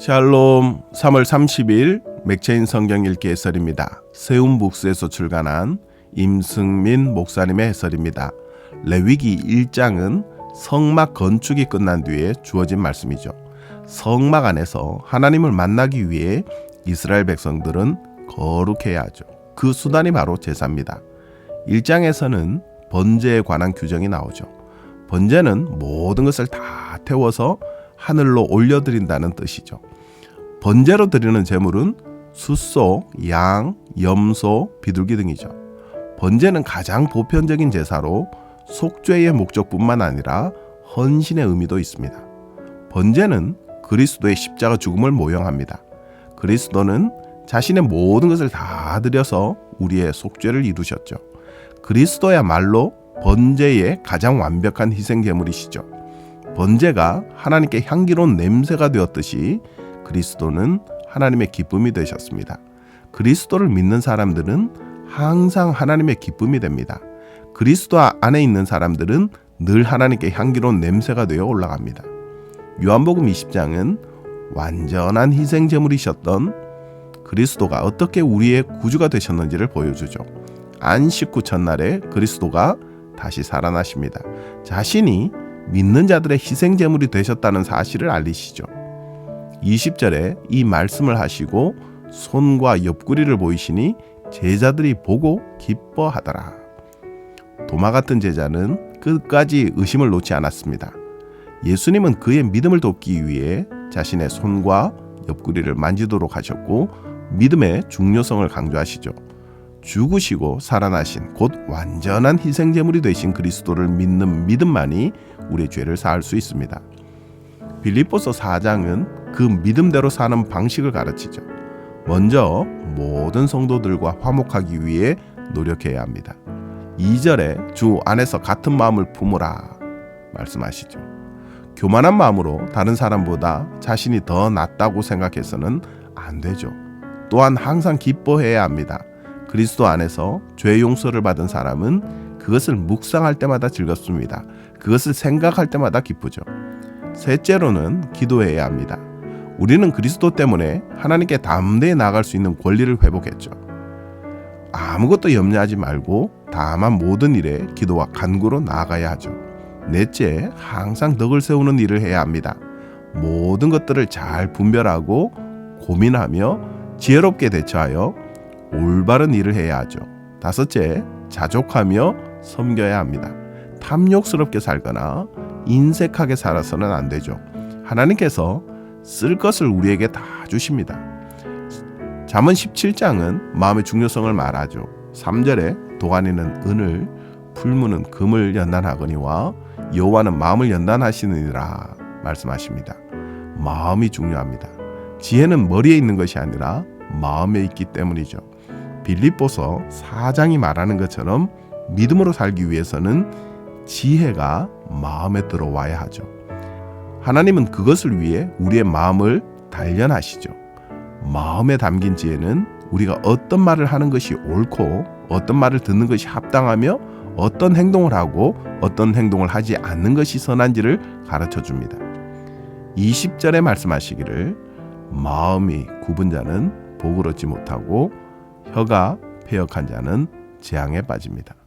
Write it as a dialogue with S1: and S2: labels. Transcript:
S1: 샬롬 3월 30일 맥체인 성경 읽기 해설입니다. 세움북스에서 출간한 임승민 목사님의 해설입니다. 레위기 1장은 성막 건축이 끝난 뒤에 주어진 말씀이죠. 성막 안에서 하나님을 만나기 위해 이스라엘 백성들은 거룩해야 하죠. 그 수단이 바로 제사입니다. 1장에서는 번제에 관한 규정이 나오죠. 번제는 모든 것을 다 태워서 하늘로 올려드린다는 뜻이죠. 번제로 드리는 제물은 숫소, 양, 염소, 비둘기 등이죠. 번제는 가장 보편적인 제사로 속죄의 목적뿐만 아니라 헌신의 의미도 있습니다. 번제는 그리스도의 십자가 죽음을 모형합니다. 그리스도는 자신의 모든 것을 다 드려서 우리의 속죄를 이루셨죠. 그리스도야말로 번제의 가장 완벽한 희생 제물이시죠. 번제가 하나님께 향기로운 냄새가 되었듯이 그리스도는 하나님의 기쁨이 되셨습니다. 그리스도를 믿는 사람들은 항상 하나님의 기쁨이 됩니다. 그리스도 안에 있는 사람들은 늘 하나님께 향기로운 냄새가 되어 올라갑니다. 요한복음 20장은 완전한 희생 제물이셨던 그리스도가 어떻게 우리의 구주가 되셨는지를 보여주죠. 안식 구 첫날에 그리스도가 다시 살아나십니다. 자신이 믿는 자들의 희생 제물이 되셨다는 사실을 알리시죠. 20절에 이 말씀을 하시고 손과 옆구리를 보이시니 제자들이 보고 기뻐하더라. 도마 같은 제자는 끝까지 의심을 놓지 않았습니다. 예수님은 그의 믿음을 돕기 위해 자신의 손과 옆구리를 만지도록 하셨고 믿음의 중요성을 강조하시죠. 죽으시고 살아나신 곧 완전한 희생 제물이 되신 그리스도를 믿는 믿음만이 우리의 죄를 사할 수 있습니다. 빌립보서 4장은 그 믿음대로 사는 방식을 가르치죠. 먼저 모든 성도들과 화목하기 위해 노력해야 합니다. 2절에 주 안에서 같은 마음을 품으라 말씀하시죠. 교만한 마음으로 다른 사람보다 자신이 더 낫다고 생각해서는 안 되죠. 또한 항상 기뻐해야 합니다. 그리스도 안에서 죄 용서를 받은 사람은 그것을 묵상할 때마다 즐겁습니다. 그것을 생각할 때마다 기쁘죠. 셋째로는 기도해야 합니다. 우리는 그리스도 때문에 하나님께 담대히 나갈 수 있는 권리를 회복했죠. 아무것도 염려하지 말고 다만 모든 일에 기도와 간구로 나아가야 하죠. 넷째, 항상 덕을 세우는 일을 해야 합니다. 모든 것들을 잘 분별하고 고민하며 지혜롭게 대처하여 올바른 일을 해야 하죠. 다섯째, 자족하며 섬겨야 합니다. 탐욕스럽게 살거나 인색하게 살아서는 안 되죠. 하나님께서 쓸 것을 우리에게 다 주십니다. 잠언 17장은 마음의 중요성을 말하죠. 3절에 도가니는 은을 풀무는 금을 연단하거니와 여호와는 마음을 연단하시느니라 말씀하십니다. 마음이 중요합니다. 지혜는 머리에 있는 것이 아니라 마음에 있기 때문이죠. 빌립보서 4장이 말하는 것처럼 믿음으로 살기 위해서는 지혜가 마음에 들어와야 하죠. 하나님은 그것을 위해 우리의 마음을 단련하시죠. 마음에 담긴 지혜는 우리가 어떤 말을 하는 것이 옳고 어떤 말을 듣는 것이 합당하며 어떤 행동을 하고 어떤 행동을 하지 않는 것이 선한지를 가르쳐 줍니다. 20절에 말씀하시기를 마음이 굽은 자는 복을 얻지 못하고 혀가 폐역한 자는 재앙에 빠집니다.